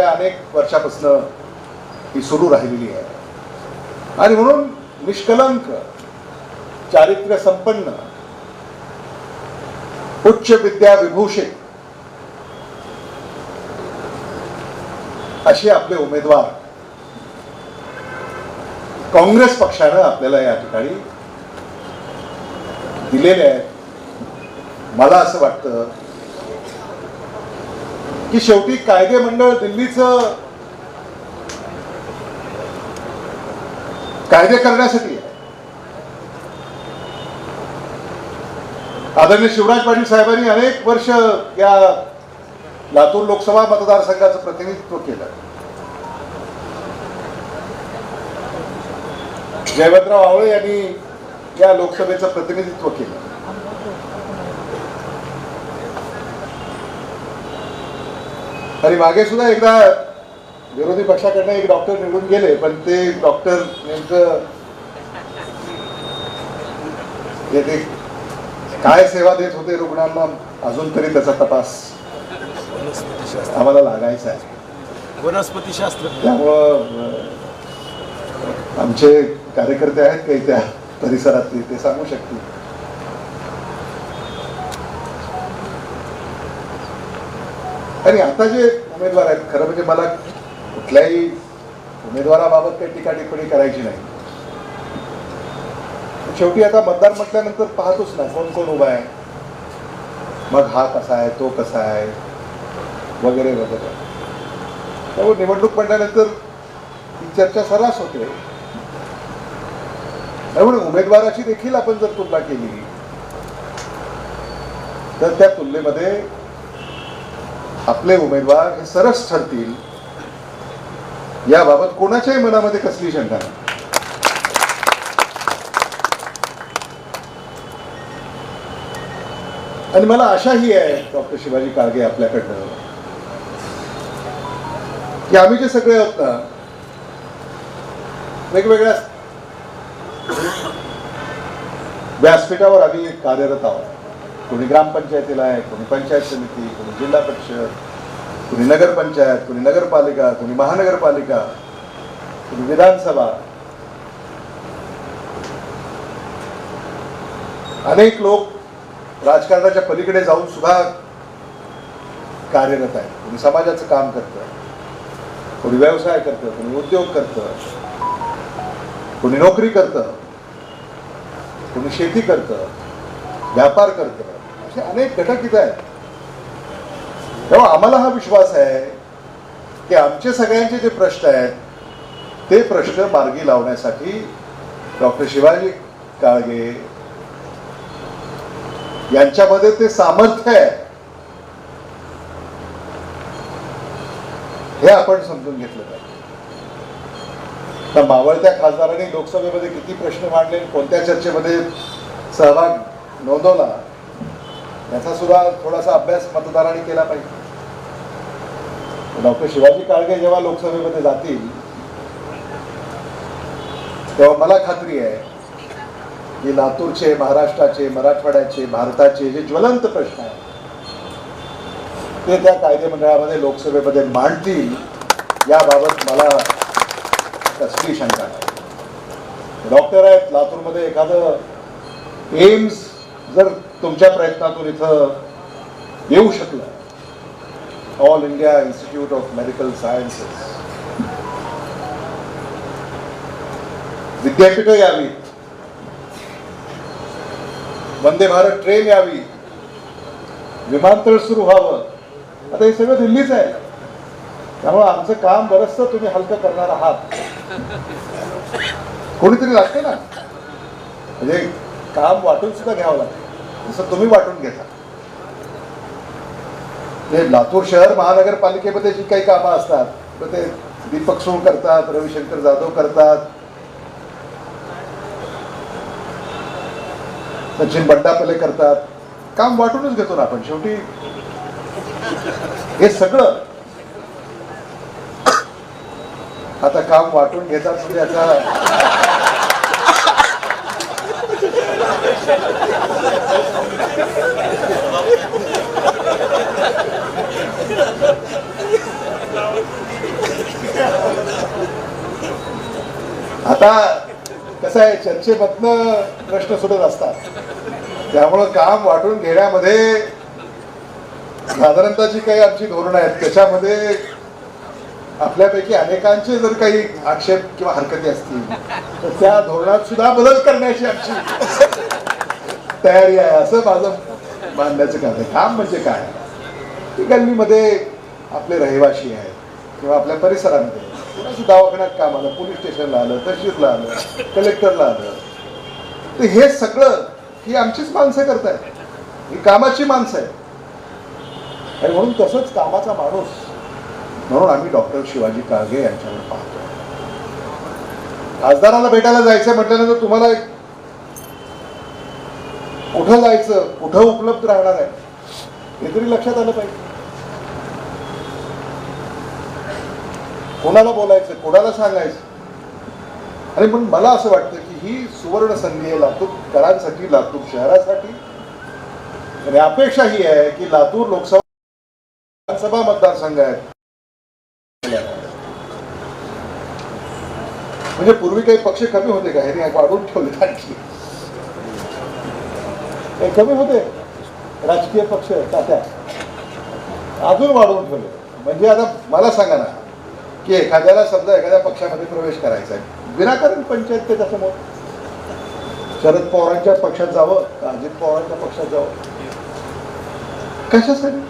गेल्या अनेक वर्षापासून ही सुरू राहिलेली आहे. आणि म्हणून निष्कलंक चारित्र्य संपन्न उच्च विद्या विभूषित असे आपले उमेदवार काँग्रेस पक्षानं आपल्याला या ठिकाणी दिलेले आहेत. मला असं वाटतं की शेवटी कायदे मंडळ दिल्लीचं कायदे करण्यासाठी. आदरणीय शिवराज पाटील साहेबांनी अनेक वर्ष या लातूर लोकसभा मतदारसंघाचं प्रतिनिधित्व केलं. जयवंतराव आवळे यांनी या लोकसभेचं प्रतिनिधित्व केलं. आणि मागे सुद्धा एकदा विरोधी पक्षाकडनं एक डॉक्टर निवडून गेले पण ते डॉक्टर नेमकं काय सेवा देत होते रुग्णांना अजून तरी त्याचा तपास आम्हाला लागायचा आहे. वनस्पती शास्त्र. त्यामुळं आमचे कार्यकर्ते आहेत काही त्या परिसरातले ते सांगू शकतील. आणि आता जे उमेदवार आहेत खरं म्हणजे मला कुठल्याही उमेदवाराबाबत काही टीका टिप्पणी करायची नाही. शेवटी आता मतदार म्हटल्यानंतर पाहतोच ना कोण कोण उभा आहे. मग हा कसा आहे तो कसा आहे वगैरे वगैरे. त्यामुळे निवडणूक म्हटल्यानंतर ही चर्चा सर्रास होते. त्यामुळे उमेदवाराची देखील आपण जर तुलना केली तर त्या तुलनेमध्ये आपले उमेदवार हे सरस ठरतील. याबाबत कोणाच्याही मनामध्ये कसली शंका नाही. आणि मला आशाही आहे डॉक्टर शिवाजी काळगे आपल्याकडनं की आम्ही जे सगळे आहोत ना वेगवेगळ्या व्यासपीठावर आम्ही कार्यरत आहोत. कोणी ग्रामपंचायतीला आहे कोणी पंचायत समिती कोणी जिल्हा परिषद कोणी नगरपंचायत कोणी नगरपालिका कोणी महानगरपालिका कोणी विधानसभा. अनेक लोक राजकारणाच्या पलीकडे जाऊन सुद्धा कार्यरत आहे कोणी समाजाचं काम करतं कोणी व्यवसाय करतं कोणी उद्योग करतं कोणी नोकरी करतं कोणी शेती करतं व्यापार करतं. असे अनेक घटक इथं आहेत. तेव्हा आम्हाला हा विश्वास आहे की आमचे सगळ्यांचे जे प्रश्न आहेत ते प्रश्न मार्गी लावण्यासाठी डॉक्टर शिवाजी काळगे यांच्यामध्ये ते सामर्थ्य आहे. हे आपण समजून घेतलं पाहिजे. तर मावळत्या खासदारांनी लोकसभेमध्ये किती प्रश्न मांडले कोणत्या चर्चेमध्ये सहभाग नोंदवला? याचा सुद्धा थोडासा अभ्यास मतदारांनी केला पाहिजे. डॉक्टर शिवाजी काळगे जेव्हा लोकसभेमध्ये जातील तेव्हा मला खात्री आहे की लातूरचे महाराष्ट्राचे मराठवाड्याचे भारताचे जे ज्वलंत प्रश्न आहेत ते त्या कायदेमंडळामध्ये लोकसभेमध्ये मांडतील याबाबत मला कसली शंका नाही. डॉक्टर आहेत लातूरमध्ये एखादं एम्स जर तुमच्या प्रयत्नातून इथं येऊ शकलं All India Institute of Medical Sciences विद्यापीठ यावी. वंदे भारत ट्रेन यावी. विमानतळ सुरू व्हावं. आता हे सगळं दिल्लीच आहे. त्यामुळे आमचं काम बरचसं तुम्ही हलकं करणार आहात. कोणीतरी लागते ना? म्हणजे काम वाटून सुद्धा घ्यावं लागतं. जसं तुम्ही वाटून घेता. ते लातूर शहर महानगरपालिकेमध्ये जी काही कामं असतात तर ते दीपक सोळ करतात रविशंकर जाधव करतात. सचिन बंडापले करतात. काम वाटूनच घेतो ना आपण. शेवटी हे सगळं आता काम वाटून घेतात म्हणजे आता आता कसं आहे चर्चेमधन प्रश्न सुटत असतात. त्यामुळं काम वाटून घेण्यामध्ये साधारणतः जी काही आमची धोरणं आहेत. त्याच्यामध्ये आपल्यापैकी अनेकांचे जर काही आक्षेप किंवा हरकती असतील तर त्या धोरणात सुद्धा बदल करण्याची आमची तयारी आहे असं माझं मानण्याचं काम आहे. काम म्हणजे काय? की गल्लीमध्ये आपले रहिवाशी आहेत किंवा आपल्या परिसरामध्ये. कुणाशी दवाखान्यात काम आलं पोलीस स्टेशनला आलं तहसीलला आलं कलेक्टरला आलं. तर हे सगळं ही आमचीच माणसं करतायत. ही कामाची माणसं आहेत. आणि म्हणून तसंच कामाचा माणूस म्हणून आम्ही डॉक्टर शिवाजी काळगे यांच्यावर पाहतो. खासदाराला भेटायला जायचं म्हटल्यानंतर तुम्हाला एक कुठं जायचं? कुठं उपलब्ध राहणार आहे? हे तरी लक्षात आलं पाहिजे. कोणाला बोलायचं? कोणाला सांगायचं? आणि पण मला असं वाटतं की ही सुवर्ण संधी आहे लातूरकरांसाठी लातूर शहरासाठी आणि अपेक्षा ही आहे की लातूर लोकसभा विधानसभा मतदारसंघ आहेत म्हणजे पूर्वी काही पक्ष कमी होते का? हे वाढवून ठेवले आणखी. काही कमी होते. राजकीय पक्ष तात्या अजून वाढवून ठेवले. म्हणजे आता मला सांगा ना की एखाद्याला समजा एखाद्या पक्षामध्ये प्रवेश करायचा आहे. विनाकारण पंचायत त्याच्यासमोर शरद पवारांच्या पक्षात जावं का अजित पवारांच्या पक्षात जावं? कशासाठी?